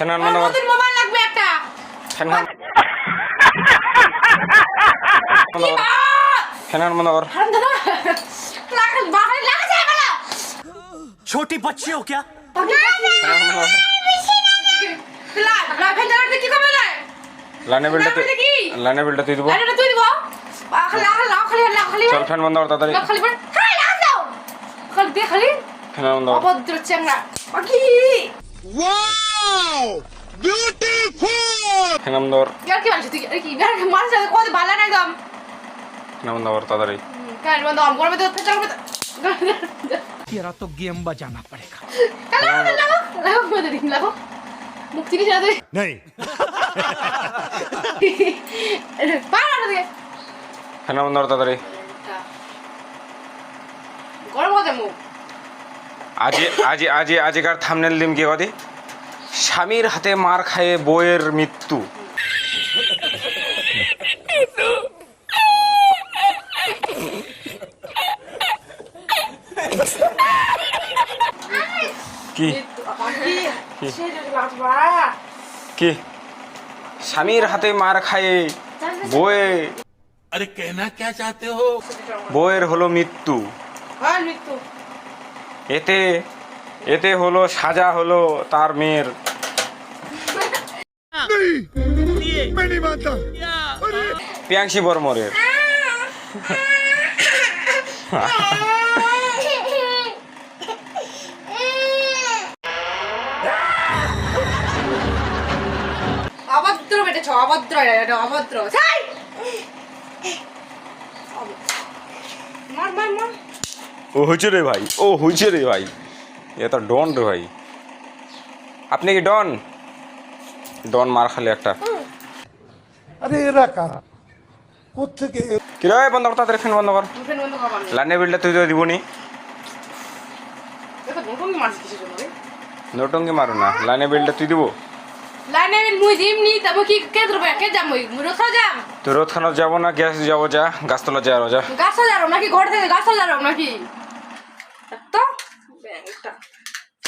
Fan mobile লাগবে একটা। Fan fan মনোহর ছোটি বাচ্চি হো ক্যা? খালি খালি ফ্যান বন্ধ কর ইয়ার কি মানছিস তুই ইয়ার কি ইয়ার কি মানছিস কত বালা না একদম ফ্যান বন্ধ কর তাড়াতাড়ি কার বন্ধ আম গরমে তো ফেচার করবে तेरा तो गेम बजाना पड़ेगा লাগো লাগো লাগো মধ্যে দিন লাগো মুক্তি কি সাথে नहीं পারা না দিকে ফ্যান বন্ধ কর তাড়াতাড়ি গরম হতে মুখ আজি আজি আজি আজিকার থামনেল দিম কি কদি স্বামীর হাতে মার খায়ে বইয়ের মৃত্যু। কি? কি? স্বামীর হাতে মার খায়ে বয়ে আরে কেনা কে চাতে হো? বয়ের হলো হ্যাঁ, মৃত্যু। এতে এতে হলো সাজা হলো তার মেয়ের পিয়াংশি বর্মরের অভদ্র বেটেছ অভদ্র এটা অভদ্র ছাই মার মার মার ও হয়েছে রে ভাই ও হয়েছে রে ভাই। এ তো ডন রে ভাই। আপনি কি ডন? ডন মার খালি একটা। আরে এরা কারা? কোথেকে কি রে বন্ধ কর তাড়াতাড়ি ফ্যান বন্ধ কর। ফেন বন্ধ খাবার লাইনে বিলটা তুই তো দিবনি। নোটঙ্গি মারো না লাইনে বিলটা তুই দিব। লাইনে মুই দিম নি তবে কি কে ধরবে? কে যাম মুই মুই রোথা যাম? তুই রোদ খানা যাব না গ্যাস যাব যা গাছতলা যা যা। গাছ যারো নাকি? ঘর থেকে গাছ যারো নাকি? তো? ব্যাংকটা।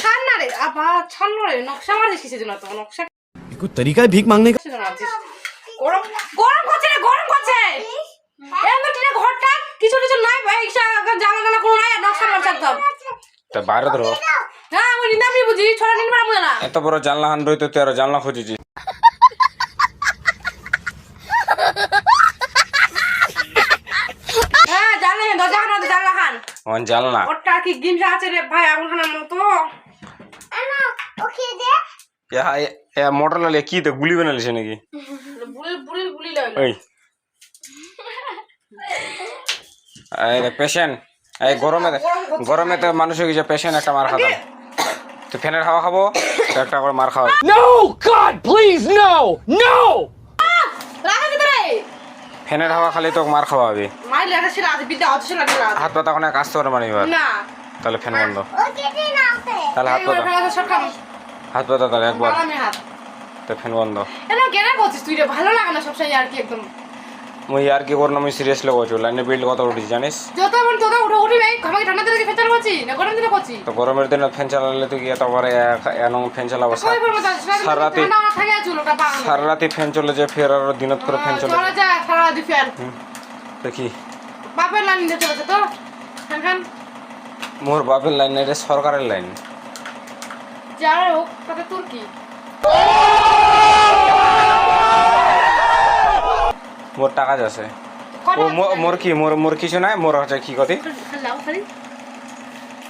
ছান না রে আবার ছান না রে নকশা মারছিস কিসের জন্য? তো নকশা कोई तरीका है भीख मांगने का কিসের জন্য মারছিস গরম গরম করছে রে গরম করছে এমন টিনে ঘরটা কিছু কিছু নাই ভাই জানা জানা কোনো নাই নকশা মারছে একদম তা বাইরে ধরো হ্যাঁ আমি নিনামি বুঝি ছোড়া নিন মারা বুঝে না এত বড় জানলা হান রইতো তুই আরো জানলা খুঁজেছি হ্যাঁ জানে দরজা খান জানলা খান আমার জানলা ওটা কি গিমসা আছে রে ভাই আগুন খানার মতো মোটর লালে কি তো গুলি বানালিছে নাকি? ওই এই। পেশেন্ট। এই গরমে গরমে তো মানুষ হয়ে গেছে পেশেন্ট একটা মার খাতাম তুই ফ্যানের হাওয়া খাব তো একটা করে মার খাওয়া। No, no! লাগা কি রে ফ্যানের হাওয়া খালি তো মার খাওয়া হবে হাত পাতা ওখানে কাজতে পারে মানে না। তাহলে ফ্যান বন্ধ। তাহলে হাত পাতা। হাত পাতা তাহলে একবার। তো ফ্যান বন্ধ। এনা কেন করছিস তুই রে? ভালো লাগে না সবসময় আর কি একদম। মুই আর কি করলাম আমি সিরিয়াসলি করছি লাইনে বিল। কত উঠিস জানিস? যত মন তত উঠে উঠি ভাই। আমাকে ঠান্ডা দিনে ফেচার করছি না গরম দিনে করছি? তো গরমের দিনে ফ্যান চালালে তুই কি এত বড় এন ফ্যান চালাবো? সারা রাতে সারা রাতে ফ্যান চলে যায় ফের আর দিনত করে ফ্যান চলে চলে যা সারা দি ফের। দেখি বাপের লাইন দিয়ে চলেছে তো? খান খান মোর বাপের লাইন এটা সরকারের লাইন। যারা হোক তাতে তোর কি? মোর টাকা যাচ্ছে। ও মোর কি মোর মোর কিছু নাই মোর হচ্ছে কি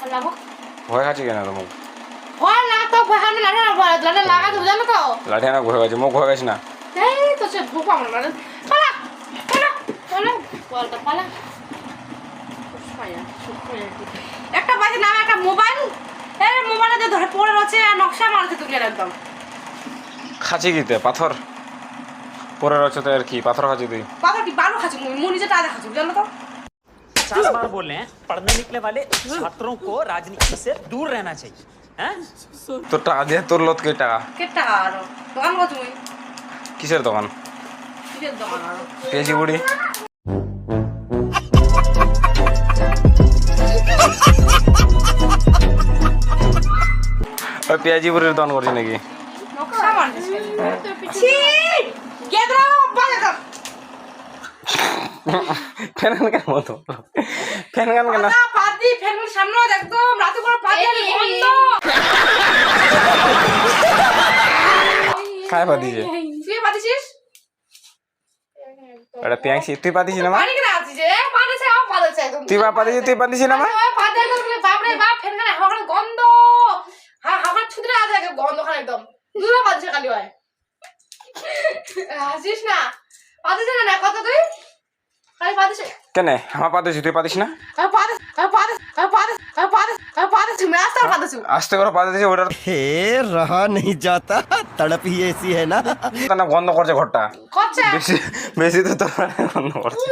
লাগো ভয় খাচ্ছি কেন তোমার ভয় লাঠি না খাচ্ছি মুখ ভয় খাচ্ছি না। পালা পালা পালা বলটা পালা সুপায়া সুপায়া একটা বাজে নামে একটা মোবাইল এই মোবাইলে যে ধরে পড়ে রয়েছে আর নকশা মারছে তুলে একদম খাচ্ছি কিতে পাথর পরে রয়েছে তো আর কি পাথর খাচ্ছি তুই বাবা কি বালু খাচ্ছি মু নিজে টাকা খাচ্ছি জানো তো पचास बार बोल रहे हैं पढ़ने निकले वाले छात्रों को राजनीति से दूर रहना चाहिए हैं? তোর টাকা দিয়ে তোর লত কে টাকা কে টাকা আর দোকান কত তুমি কিসের দোকান কিসের দোকান আর পেঁয়াজি বুড়ি ওই পেঁয়াজি বুড়ির দোকান করছি নাকি ফ্যান গান কেন বলতো ফ্যান গান কেন খায় তুই ওটা পাতিছি না মা তুই বা পাতিছি তুই পাতিছি না মা বাপ গানে গন্ধ হ্যাঁ হাওয়া ছুতরে আছে একদম গন্ধ খানে একদম দুটো পাদিছে খালি হয় হাসিস না পাদিছে না না কত তুই খালি পাদিছে কেন আমার পাতিছি তুই পাতিস না আমি পাদিস আমি পাদিস আমি পাদিস আমি পাদিস আমি পাদিস রাস্তা পাদিস আস্তে করে পাতিছি ওটার हे रहा नहीं जाता तड़प ही ऐसी है ना তো না গন্ধ করছে ঘরটা করছে বেশি বেশি তো তোর গন্ধ করছে